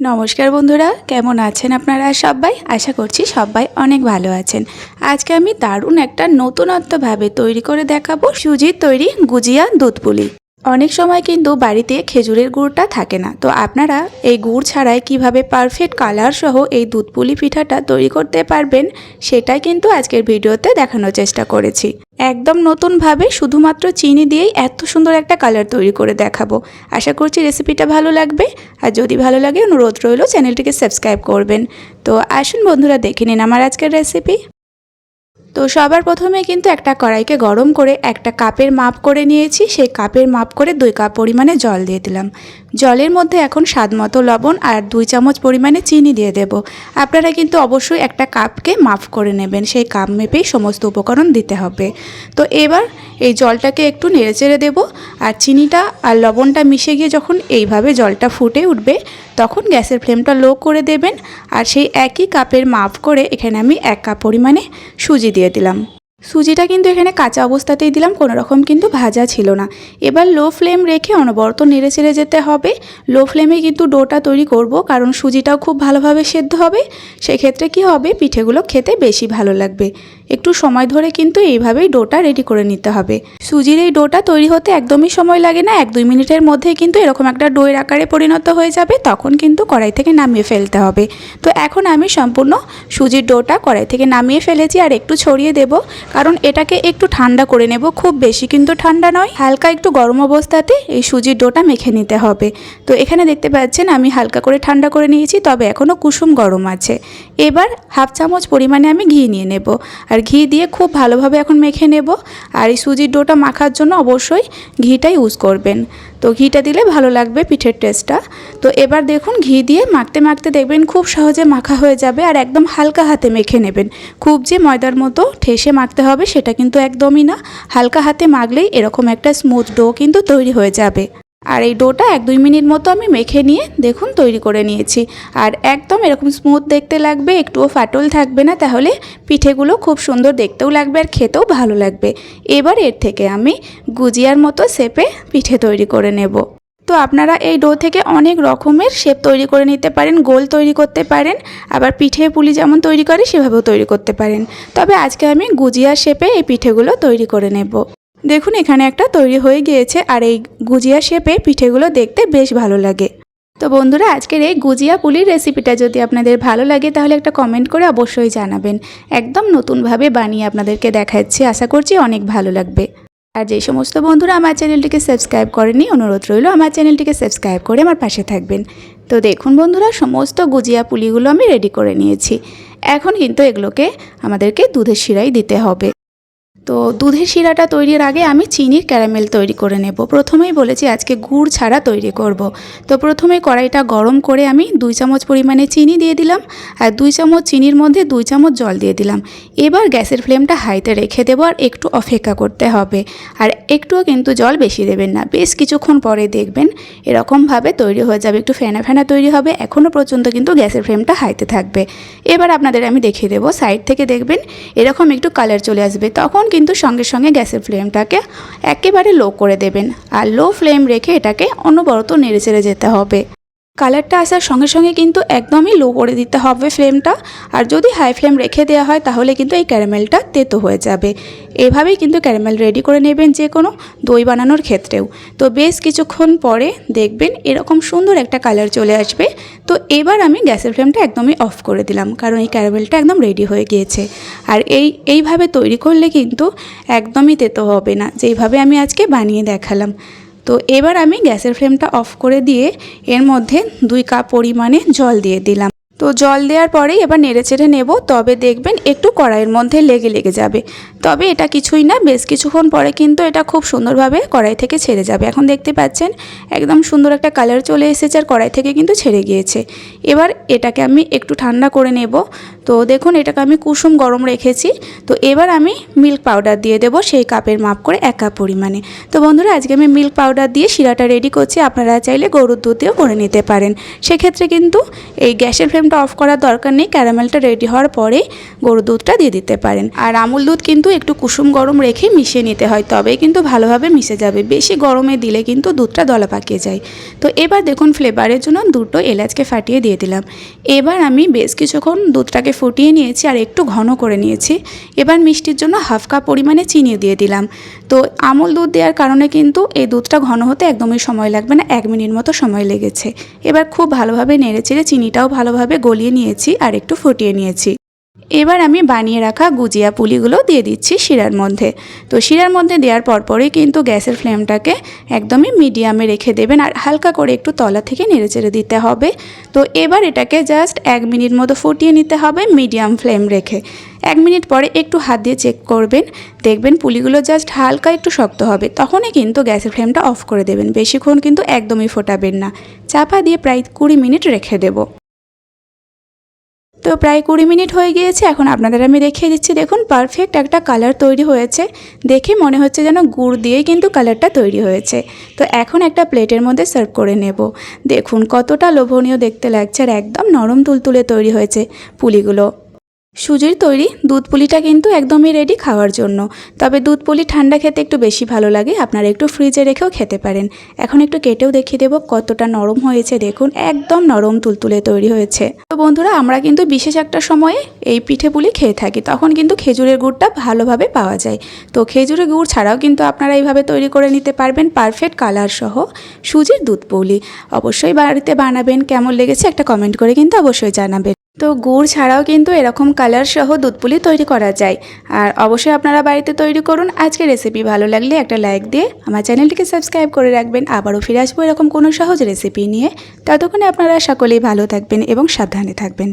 নমস্কার বন্ধুরা, কেমন আছেন আপনারা সবাই? আশা করছি সবাই অনেক ভালো আছেন। আজকে আমি দারুণ একটা নতুনত্বভাবে তৈরি করে দেখাবো সুজির তৈরি গুজিয়া দুধ পুলি অনেক সময় কিন্তু বাড়িতে খেজুরের গুড়টা থাকে না। তো আপনারা এই গুড় ছাড়াই কীভাবে পারফেক্ট কালার সহ এই দুধ পুলি পিঠাটা তৈরি করতে পারবেন, সেটাই কিন্তু আজকের ভিডিওতে দেখানোর চেষ্টা করেছি। একদম নতুনভাবে শুধুমাত্র চিনি দিয়েই এত সুন্দর একটা কালার তৈরি করে দেখাবো। আশা করছি রেসিপিটা ভালো লাগবে। আর যদি ভালো লাগে, অনুরোধ রইল চ্যানেলটিকে সাবস্ক্রাইব করবেন। তো আসুন বন্ধুরা, দেখে নিন আমার আজকের রেসিপি তো সবার প্রথমে কিন্তু একটা কড়াইকে গরম করে একটা কাপের মাপ করে নিয়েছি। সেই কাপের মাপ করে দুই কাপ পরিমাণে জল দিয়ে দিলাম। জলের মধ্যে এখন স্বাদ মতো লবণ আর দুই চামচ পরিমাণে চিনি দিয়ে দেব। আপনারা কিন্তু অবশ্যই একটা কাপকে মাফ করে নেবেন, সেই কাপ মেপেই সমস্ত উপকরণ দিতে হবে। তো এবার এই জলটাকে একটু নেড়েচেড়ে দেবো আর চিনিটা আর লবণটা মিশে গিয়ে যখন এইভাবে জলটা ফুটে উঠবে, তখন গ্যাসের ফ্লেমটা লো করে দেবেন আর সেই একই কাপের মাপ করে এখানে আমি এক কাপ পরিমাণে সুজি দিয়ে দিলাম। সুজিটা কিন্তু এখানে কাঁচা অবস্থাতেই দিলাম, কোনো রকম কিন্তু ভাজা ছিল না। এবার লো ফ্লেম রেখে অনবরত নেড়ে চেড়ে যেতে হবে। লো ফ্লেমে কিন্তু ডোটা তৈরি করব, কারণ সুজিটাও খুব ভালোভাবে সেদ্ধ হবে। সেক্ষেত্রে কি হবে, পিঠেগুলো খেতে বেশি ভালো লাগবে। একটু সময় ধরে কিন্তু এইভাবেই ডোটা রেডি করে নিতে হবে। সুজির এই ডোটা তৈরি হতে একদমই সময় লাগে না, এক দুই মিনিটের মধ্যে কিন্তু এরকম একটা ডোয়ের আকারে পরিণত হয়ে যাবে, তখন কিন্তু কড়াই থেকে নামিয়ে ফেলতে হবে। তো এখন আমি সম্পূর্ণ সুজির ডোটা কড়াই থেকে নামিয়ে ফেলেছি, আর একটু ছড়িয়ে দেব, কারণ এটাকে একটু ঠান্ডা করে নেব, খুব বেশি কিন্তু ঠান্ডা নয়, হালকা একটু গরম অবস্থাতে এই সুজির ডোটা মেখে নিতে হবে। তো এখানে দেখতে পাচ্ছেন আমি হালকা করে ঠান্ডা করে নিয়েছি, তবে এখনও কুসুম গরম আছে। এবার হাফ চামচ পরিমাণে আমি ঘি নিয়ে নেব, আর ঘি দিয়ে খুব ভালোভাবে এখন মেখে নেব। আর এই সুজির ডোটা মাখার জন্য অবশ্যই ঘিটাই ইউজ করবেন। তো ঘিটা দিলে ভালো লাগবে পিঠের টেস্টটা তো এবার দেখুন ঘি দিয়ে মাখতে মাখতে দেখবেন খুব সহজে মাখা হয়ে যাবে আর একদম হালকা হাতে মেখে নেবেন। খুব যে ময়দার মতো ঠেসে মাখতে হবে সেটা কিন্তু একদমই না। হালকা হাতে মাখলেই এরকম একটা স্মুথ ডো কিন্তু তৈরি হয়ে যাবে। আর এই ডোটা এক দুই মিনিট মতো আমি মেখে নিয়ে দেখুন তৈরি করে নিয়েছি। আর একদম এরকম স্মুথ দেখতে লাগবে, একটুও ফাটল থাকবে না, তাহলে পিঠেগুলো খুব সুন্দর দেখতেও লাগবে আর খেতেও ভালো লাগবে। এবার এর থেকে আমি গুজিয়ার মতো শেপে পিঠে তৈরি করে নেব। তো আপনারা এই ডো থেকে অনেক রকমের শেপ তৈরি করে নিতে পারেন, গোল তৈরি করতে পারেন, আবার পিঠে পুলি যেমন তৈরি করে, সেভাবেও তৈরি করতে পারেন। তবে আজকে আমি গুজিয়ার শেপে এই পিঠেগুলো তৈরি করে নেব। দেখুন, এখানে একটা তৈরি হয়ে গিয়েছে আর এই গুজিয়া শেপে পিঠেগুলো দেখতে বেশ ভালো লাগে। তো বন্ধুরা, আজকের এই গুজিয়া পুলির রেসিপিটা যদি আপনাদের ভালো লাগে, তাহলে একটা কমেন্ট করে অবশ্যই জানাবেন। একদম নতুনভাবে বানিয়ে আপনাদেরকে দেখাচ্ছি, আশা করছি অনেক ভালো লাগবে। আর যে সমস্ত বন্ধুরা আমার চ্যানেলটিকে সাবস্ক্রাইব করেনি অনুরোধ রইল আমার চ্যানেলটিকে সাবস্ক্রাইব করে আমার পাশে থাকবেন। তো দেখুন বন্ধুরা, সমস্ত গুজিয়া পুলিগুলো আমি রেডি করে নিয়েছি। এখন কিন্তু এগুলোকে আমাদেরকে দুধের শিরাই দিতে হবে। তো দুধের শিরাটা তৈরির আগে আমি চিনির ক্যারামেল তৈরি করে নেব। প্রথমেই বলেছি আজকে গুড় ছাড়া তৈরি করব। তো প্রথমে কড়াইটা গরম করে আমি দুই চামচ পরিমাণে চিনি দিয়ে দিলাম আর দুই চামচ চিনির মধ্যে দুই চামচ জল দিয়ে দিলাম। এবার গ্যাসের ফ্লেমটা হাইতে রেখে দেবো আর একটু অপেক্ষা করতে হবে। আর একটুও কিন্তু জল বেশি দেবেন না, বেশ কিছুক্ষণ পরে দেখবেন এরকমভাবে তৈরি হয়ে যাবে। একটু ফেনা ফেনা তৈরি হবে, এখনও পর্যন্ত কিন্তু গ্যাসের ফ্লেমটা হাইতে থাকবে। এবার আপনাদের আমি দেখিয়ে দেবো, সাইড থেকে দেখবেন এরকম একটু কালার চলে আসবে। তখন কিন্তু সঙ্গে সঙ্গে গ্যাসের ফ্লেমটাকে একেবারে লো করে দেবেন। আর লো ফ্লেম রেখে এটাকে অনবরত নেড়ে চেড়ে যেতে হবে। কালারটা আসার সঙ্গে সঙ্গে কিন্তু একদমই লো করে দিতে হবে ফ্লেমটা আর যদি হাই ফ্লেম রেখে দেওয়া হয়, তাহলে কিন্তু এই ক্যারামেলটা তেতো হয়ে যাবে। এভাবেই কিন্তু ক্যারামেল রেডি করে নেবেন যে কোনো দই বানানোর ক্ষেত্রেও। তো বেশ কিছুক্ষণ পরে দেখবেন এরকম সুন্দর একটা কালার চলে আসবে। তো এবার আমি গ্যাসের ফ্লেমটা একদমই অফ করে দিলাম, কারণ এই ক্যারামেলটা একদম রেডি হয়ে গিয়েছে। আর এই, এইভাবে তৈরি করলে কিন্তু একদমই তেতো হবে না যেইভাবে আমি আজকে বানিয়ে দেখালাম। তো এবার আমি গ্যাসের ফ্লেমটা অফ করে দিয়ে এর মধ্যে দুই কাপ পরিমাণে জল দিয়ে দিলাম। তো জল দেওয়ার পরেই এবার নেড়ে চেড়ে নেব, তবে দেখবেন একটু কড়াইয়ের মধ্যে লেগে লেগে যাবে। তবে এটা কিছুই না, বেশ কিছুক্ষণ পরে কিন্তু এটা খুব সুন্দরভাবে কড়াই থেকে ছেড়ে যাবে। এখন দেখতে পাচ্ছেন একদম সুন্দর একটা কালার চলে এসেছে আর কড়াই থেকে কিন্তু ছেড়ে গিয়েছে। এবার এটাকে আমি একটু ঠান্ডা করে নেব। তো দেখুন এটাকে আমি কুসুম গরম রেখেছি। তো এবার আমি মিল্ক পাউডার দিয়ে দেবো সেই কাপের মাপ করে এক কাপ পরিমাণে। তো বন্ধুরা, আজকে আমি মিল্ক পাউডার দিয়ে শিরাটা রেডি করছি। আপনারা চাইলে গরুর দুধ দিয়েও করে নিতে পারেন। সেক্ষেত্রে কিন্তু এই গ্যাসের ফ্লেম ফ্লেমটা অফ করার দরকার নেই। ক্যারামেলটা রেডি হওয়ার পরে গরুর দুধটা দিয়ে দিতে পারেন। আর আমুল দুধ কিন্তু একটু কুসুম গরম রেখে মিশিয়ে নিতে হয়, তবেই কিন্তু ভালোভাবে মিশে যাবে। বেশি গরমে দিলে কিন্তু দুধটা দলা পাকিয়ে যায়। তো এবার দেখুন ফ্লেভারের জন্য দুটো এলাচকে ফাটিয়ে দিয়ে দিলাম। এবার আমি বেশ কিছুক্ষণ দুধটাকে ফুটিয়ে নিয়েছি আর একটু ঘন করে নিয়েছি। এবার মিষ্টির জন্য হাফ কাপ পরিমাণে চিনি দিয়ে দিলাম। তো আমুল দুধ দেওয়ার কারণে কিন্তু এই দুধটা ঘন হতে একদমই সময় লাগবে না, এক মিনিট মতো সময় লেগেছে। এবার খুব ভালোভাবে নেড়েচেড়ে চিনিটাও ভালোভাবে গলিয়ে নিয়েছি আর একটু ফুটিয়ে নিয়েছি। এবার আমি বানিয়ে রাখা গুজিয়া পুলিগুলো দিয়ে দিচ্ছি শিরার মধ্যে। তো শিরার মধ্যে দেওয়ার পরপরই কিন্তু গ্যাসের ফ্লেমটাকে একদমই মিডিয়ামে রেখে দেবেন আর হালকা করে একটু তলা থেকে নেড়েচেড়ে দিতে হবে। তো এবার এটাকে জাস্ট এক মিনিট মতো ফুটিয়ে নিতে হবে মিডিয়াম ফ্লেম রেখে। এক মিনিট পরে একটু হাত দিয়ে চেক করবেন, দেখবেন পুলিগুলো জাস্ট হালকা একটু শক্ত হবে, তখনই কিন্তু গ্যাসের ফ্লেমটা অফ করে দেবেন। বেশিক্ষণ কিন্তু একদমই ফোটাবেন না। চাপা দিয়ে প্রায় কুড়ি মিনিট রেখে দেবো। তো প্রায় কুড়ি মিনিট হয়ে গিয়েছে, এখন আপনাদের আমি দেখিয়ে দিচ্ছি। দেখুন পারফেক্ট একটা কালার তৈরি হয়েছে। দেখে মনে হচ্ছে যেন গুড় দিয়েই কিন্তু কালারটা তৈরি হয়েছে। তো এখন একটা প্লেটের মধ্যে সার্ভ করে নেব। দেখুন, কতটা লোভনীয় দেখতে লাগছে আর একদম নরম তুলতুলে তৈরি হয়েছে পুলিগুলো। সুজির তৈরি দুধ পুলিটা কিন্তু একদমই রেডি খাওয়ার জন্য। তবে দুধ পুলি ঠান্ডা খেতে একটু বেশি ভালো লাগে, আপনারা একটু ফ্রিজে রেখেও খেতে পারেন। এখন একটু কেটেও দেখিয়ে দেবো কতটা নরম হয়েছে, দেখুন, একদম নরম তুলতুলে তৈরি হয়েছে। তো বন্ধুরা, আমরা কিন্তু বিশেষ একটা সময়ে এই পিঠে পুলি খেয়ে থাকি, তখন কিন্তু খেজুরের গুড়টা ভালোভাবে পাওয়া যায়। তো খেজুরের গুড় ছাড়াও কিন্তু আপনারা এইভাবে তৈরি করে নিতে পারবেন পারফেক্ট কালার সহ সুজির দুধ পুলি। অবশ্যই বাড়িতে বানাবেন, কেমন লেগেছে একটা কমেন্ট করে কিন্তু অবশ্যই জানাবেন। তো গুড় ছাড়াও কিন্তু এরকম কালার সহ দুধপুলি তৈরি করা যায়। আর অবশ্যই আপনারা বাড়িতে তৈরি করুন। আজকে রেসিপি ভালো লাগলে একটা লাইক দিয়ে আমার চ্যানেলটিকে সাবস্ক্রাইব করে রাখবেন। আবারও ফিরে আসব এরকম কোনো সহজ রেসিপি নিয়ে। ততক্ষণে আপনারা সকলেই ভালো থাকবেন এবং সাবধানে থাকবেন।